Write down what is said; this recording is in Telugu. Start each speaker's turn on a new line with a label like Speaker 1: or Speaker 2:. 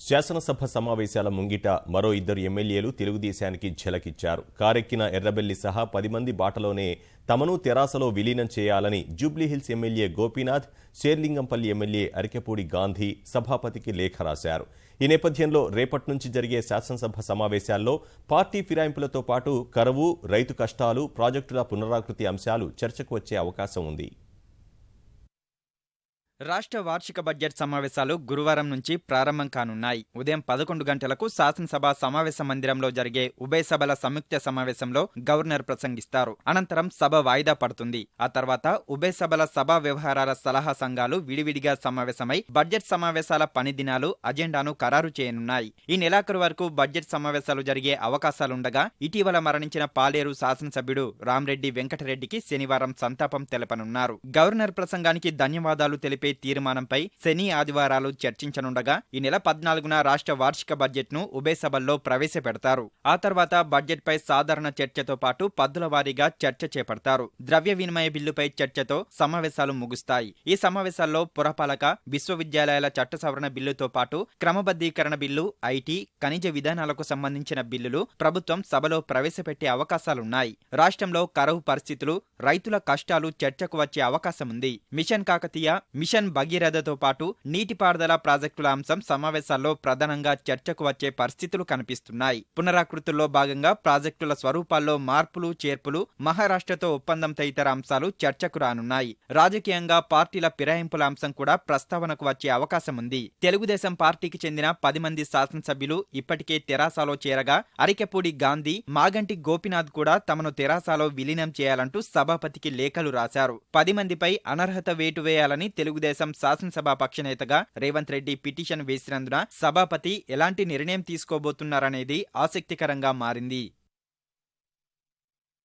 Speaker 1: శాసనసభ సమావేశాల ముంగిట మరో ఇద్దరు ఎమ్మెల్యేలు తెలుగుదేశానికి ఝలకిచ్చారు. కారెక్కిన ఎర్రబెల్లి సహా పది మంది బాటలోనే తమను తెరాసలో విలీనం చేయాలని జూబ్లీహిల్స్ ఎమ్మెల్యే గోపీనాథ్ శేర్లింగంపల్లి ఎమ్మెల్యే అరికెపూడి గాంధీ సభాపతికి లేఖ రాశారు. ఈ నేపథ్యంలో రేపటి నుంచి జరిగే శాసనసభ సమావేశాల్లో పార్టీ ఫిరాయింపులతో పాటు కరువు రైతు కష్టాలు ప్రాజెక్టుల పునరాకృతి అంశాలు చర్చకు వచ్చే అవకాశం ఉంది.
Speaker 2: రాష్ట్ర వార్షిక బడ్జెట్ సమావేశాలు గురువారం నుంచి ప్రారంభం కానున్నాయి. ఉదయం పదకొండు గంటలకు శాసనసభ సమావేశ మందిరంలో జరిగే ఉభయ సభల సంయుక్త సమావేశంలో గవర్నర్ ప్రసంగిస్తారు. అనంతరం సభ వాయిదా పడుతుంది. ఆ తర్వాత ఉభయ సభల సభా వ్యవహారాల సలహా సంఘాలు విడివిడిగా సమావేశమై బడ్జెట్ సమావేశాల పని దినాలు అజెండాను ఖరారు చేయనున్నాయి. ఈ నెలాఖరు వరకు బడ్జెట్ సమావేశాలు జరిగే అవకాశాలుండగా ఇటీవల మరణించిన పాలేరు శాసనసభ్యుడు రామ్రెడ్డి వెంకటరెడ్డికి శనివారం సంతాపం తెలపనున్నారు. గవర్నర్ ప్రసంగానికి ధన్యవాదాలు తెలిపే తీర్మానంపై శని ఆదివారాలు చర్చించనుండగా ఈ నెల పద్నాలుగున రాష్ట్ర వార్షిక బడ్జెట్ను ఉభయ సభల్లో ప్రవేశపెడతారు. ఆ తర్వాత బడ్జెట్ పై సాధారణ చర్చతో పాటు పద్దుల వారీగా చర్చ చేపడతారు. ద్రవ్య వినిమయ బిల్లుపై చర్చతో సమావేశాలు ముగుస్తాయి. ఈ సమావేశాల్లో పురపాలక విశ్వవిద్యాలయాల చట్ట సవరణ బిల్లుతో పాటు క్రమబద్ధీకరణ బిల్లు ఐటీ ఖనిజ విధానాలకు సంబంధించిన బిల్లులు ప్రభుత్వం సభలో ప్రవేశపెట్టే అవకాశాలున్నాయి. రాష్ట్రంలో కరువు పరిస్థితులు రైతుల కష్టాలు చర్చకు వచ్చే అవకాశం ఉంది మిషన్ కాకతీయ మిషన్ భగీరథతో పాటు నీటిపారుదల ప్రాజెక్టుల అంశం సమావేశాల్లో ప్రధానంగా చర్చకు వచ్చే పరిస్థితులు కనిపిస్తున్నాయి. పునరాకృతుల్లో భాగంగా ప్రాజెక్టుల స్వరూపాల్లో మార్పులు చేర్పులు మహారాష్ట్రతో ఒప్పందం తదితర అంశాలు చర్చకు రానున్నాయి. రాజకీయంగా పార్టీల ఫిరాయింపుల అంశం కూడా ప్రస్తావనకు వచ్చే అవకాశం ఉంది. తెలుగుదేశం పార్టీకి చెందిన పది మంది శాసనసభ్యులు ఇప్పటికే తెరాసాలో చేరగా అరికెపూడి గాంధీ మాగంటి గోపినాథ్ కూడా తమను తెరాసాలో విలీనం చేయాలంటూ సభాపతికి లేఖలు రాశారు. పది మందిపై అనర్హత వేటు వేయాలని తెలుగుదేశం తెలుగుదేశం శాసనసభ పక్షనేతగా రేవంత్ రెడ్డి పిటిషన్ వేసినందున సభాపతి ఎలాంటి నిర్ణయం తీసుకోబోతున్నారనేది ఆసక్తికరంగా మారింది.